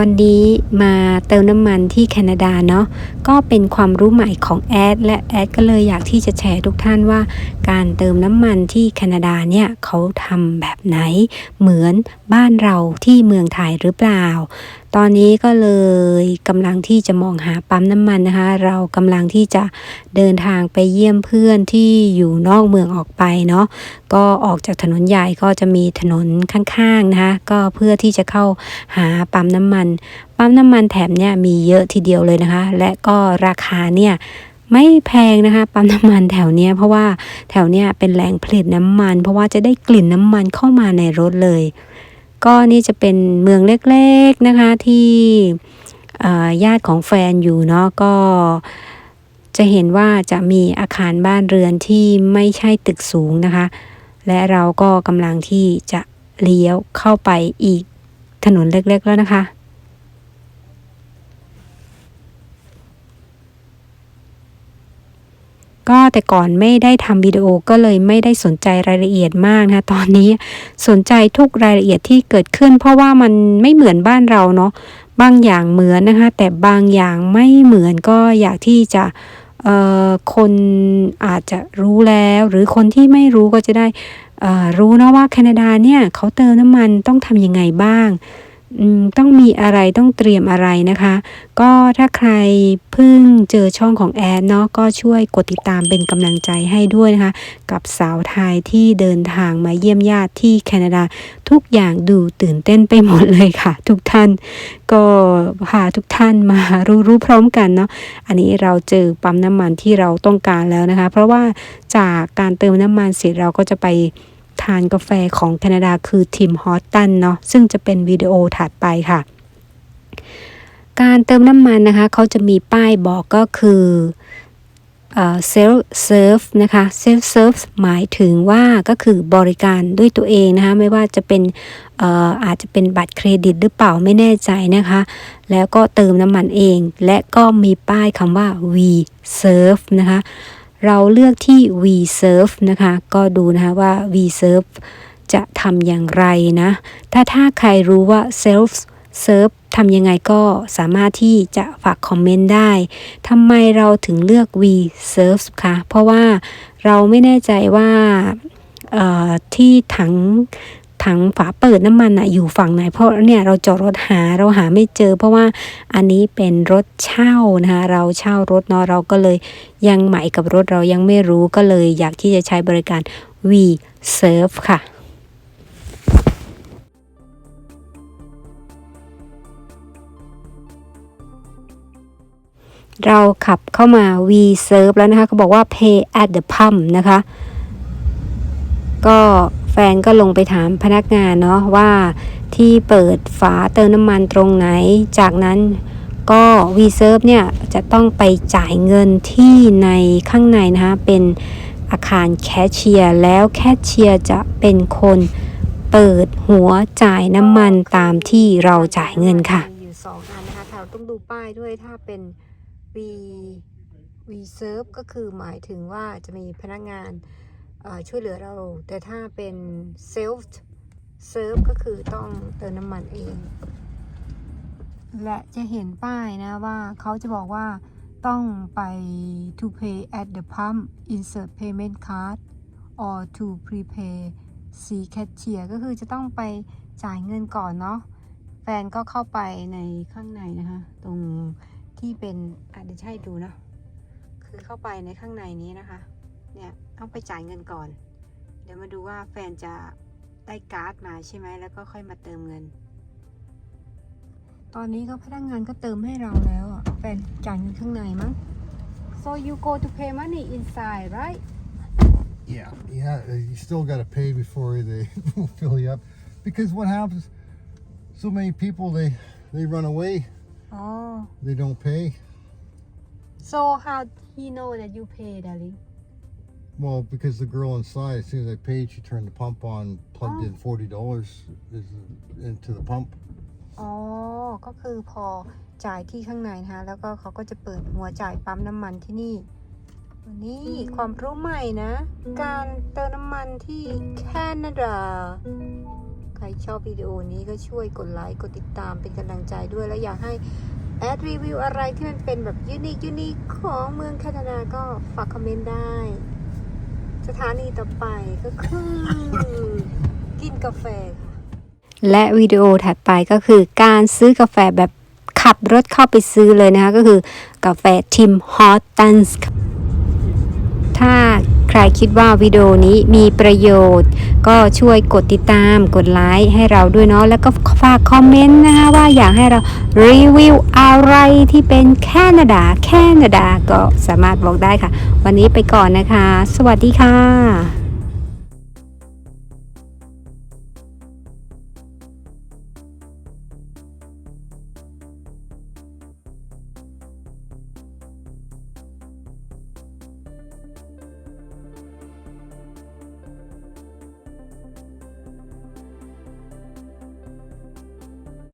วันนี้มาเติมน้ำมันที่แคนาดาเนาะก็เป็นความรู้ใหม่ของแอดและแอดก็เลยอยากที่จะแชร์ทุกท่านว่า การเติมน้ำมันที่แคนาดาเนี่ยเขาทำแบบไหน เหมือนบ้านเราที่เมืองไทยหรือเปล่าตอนนี้ก็เลยกำลังที่จะมองหาปั๊มน้ำมันนะคะ เรากำลังที่จะเดินทางไปเยี่ยมเพื่อนที่อยู่นอกเมืองออกไปเนาะก็ออกจากถนนใหญ่ก็จะมีถนนข้างๆนะคะ ก็เพื่อที่จะเข้าหาปั๊มน้ำมัน ปั๊มน้ำมันแถมเนี่ยมีเยอะทีเดียวเลยนะคะ และก็ราคาเนี่ยไม่แพงนะคะปั๊มน้ำมันแถวเนี้ยเพราะว่าแถวเนี้ยเป็นแหล่งผลิตน้ำมัน เพราะว่าจะได้กลิ่นน้ำมันเข้ามาในรถเลย ก็นี่จะเป็นเมืองเล็กๆนะคะที่ญาติของแฟนอยู่เนาะก็จะเห็นว่าจะมีอาคารบ้านเรือนที่ไม่ใช่ตึกสูงนะคะ และเราก็กำลังที่จะเลี้ยวเข้าไปอีกถนนเล็กๆแล้วนะคะ ก็แต่ก่อนไม่ได้ทำวิดีโอก็เลยไม่ได้สนใจรายละเอียดมากนะตอนนี้สนใจทุกรายละเอียดที่เกิดขึ้น เพราะว่ามันไม่เหมือนบ้านเราเนาะบางอย่างเหมือนนะคะแต่บางอย่างไม่เหมือนก็อยากที่จะเอ่อคนอาจจะรู้แล้ว หรือคนที่ไม่รู้ก็จะได้อ่อรู้นะว่าแคนาดาเนี่ยเขาเติมน้ำมันต้องทำยังไงบ้าง ต้องมีอะไรต้องเตรียมอะไรนะคะ ก็ถ้าใครเพิ่งเจอช่องของแอดเนาะก็ช่วยกดติดตามเป็นกำลังใจให้ด้วยนะคะ กับสาวไทยที่เดินทางมาเยี่ยมญาติที่แคนาดา ทุกอย่างดูตื่นเต้นไปหมดเลยค่ะ ทุกท่านก็พาทุกท่านมารู้รู้พร้อมกันเนาะอันนี้เราเจอปั๊มน้ำมันที่เราต้องการแล้วนะคะ เพราะว่าจากการเติมน้ำมันเสร็จเราก็จะไป ทานกาแฟของแคนาดาคือทิมฮอตตันเนาะซึ่งจะเป็นวิดีโอถัดไปค่ะ การเติมน้ำมันนะคะเขาจะมีป้ายบอกก็คือเซลฟ์เซิร์ฟนะคะเซลฟ์เซิร์ฟหมายถึงว่าก็คือบริการด้วยตัวเองนะคะไม่ว่าจะเป็นเอ่ออาจจะเป็นบัตรเครดิตหรือเปล่าไม่แน่ใจนะคะ แล้วก็เติมน้ำมันเอง และก็มีป้ายคำว่า V Serve นะคะ เราเลือกที่ V Serve นะคะ ก็ดูนะคะว่า V Serve จะทำอย่างไรนะ ถ้าถ้าใครรู้ว่า Self Serve ทำยังไงก็สามารถที่จะฝากคอมเมนต์ได้ทำไมเราถึงเลือก V Serve คะเพราะว่าเราไม่แน่ใจว่าที่ถัง ถังฝาเปิดน้ำมันอะอยู่ฝั่งไหน เพราะเนี่ยเราจอดรถหาเราหาไม่เจอ เพราะว่าอันนี้เป็นรถเช่านะคะเราเช่ารถเนาะเราก็เลยยังใหม่กับรถเรายังไม่รู้ก็เลยอยากที่จะใช้บริการ V Serve ค่ะเราขับเข้ามา V Serve แล้วนะคะเขาบอกว่า Pay at the pump นะคะ ก็ ฟนก็ลงไปถามพนักงานเนาะว่าที่เปิดฝาเติมน้ำมันตรงไหน จากนั้นก็ V Serve เนี่ยจะต้องไปจ่ายเงินที่ในข้างในนะคะเป็นอาคารแคชเชียร์แล้วแคชเชียร์จะเป็นคนเปิดหัวจ่ายน้ำมันตามที่เราจ่ายเงินค่ะ อยู่สองอันนะคะเราต้องดูป้ายด้วยถ้าเป็น V V Serve ก็คือหมายถึงว่าจะมีพนักงาน ช่วยเหลือเรา แต่ถ้าเป็น Self Serve ก็คือต้องเติมน้ำมันเอง และจะเห็นป้ายนะว่าเขาจะบอกว่าต้องไป to pay at the pump insert payment card or to prepay see cashier ก็คือจะต้องไปจ่ายเงินก่อนเนาะ แฟนก็เข้าไปในข้างในนะคะ ตรงที่เป็นอาจจะเดี๋ยวจะให้ดูเนาะคือเข้าไปในข้างในนี้นะคะ เนี่ยต้องไปจ่ายเงินก่อน เดี๋ยวมาดูว่าแฟนจะได้การ์ดมาใช่ไหมแล้วก็ค่อยมาเติมเงิน ตอนนี้ก็พนักงานก็เติมให้เราแล้วอะแฟนจ่ายเงินข้างในมั้ง so you go to pay money inside right Yeah, yeah. uh, You still got to pay before they fill you up, because what happens? So many people they they run away. oh They don't pay. so how he know that you pay darling Well, because the girl inside, as soon as I paid, she turned the pump on, plugged in forty dollars into the pump. อ๋อ ก็คือพอจ่ายที่ข้างในนะคะแล้วก็เขาก็จะเปิดหัวจ่ายปั๊มน้ำมันที่นี่ นี่ความรู้ใหม่นะ การเติมน้ำมันที่แคนาดา ใครรชอบวิดีโอนี้ก็ช่วยกดไลค์ กดติดตามเป็นกำลังใจด้วย แล้วอยากให้แอดรีวิวอะไรที่มันเป็นแบบยูนิคยูนิคของเมืองแคนาดาก็ฝากคอมเมนต์ได้ สถานีต่อไปก็คือ กินกาแฟค่ะ และวิดีโอถัดไปก็คือการซื้อกาแฟแบบขับรถเข้าไปซื้อเลยนะคะ ก็คือกาแฟทิมฮอตตันส์ ถ้าใครคิดว่าวิดีโอนี้มีประโยชน์ ก็ช่วยกดติดตามกดไลค์ให้เราด้วยเนาะแล้วก็ฝากคอมเมนต์นะคะว่าอยากให้เรารีวิวอะไรที่เป็นแคนาดาแคนาดาก็สามารถบอกได้ค่ะ วันนี้ไปก่อนนะคะ สวัสดีค่ะ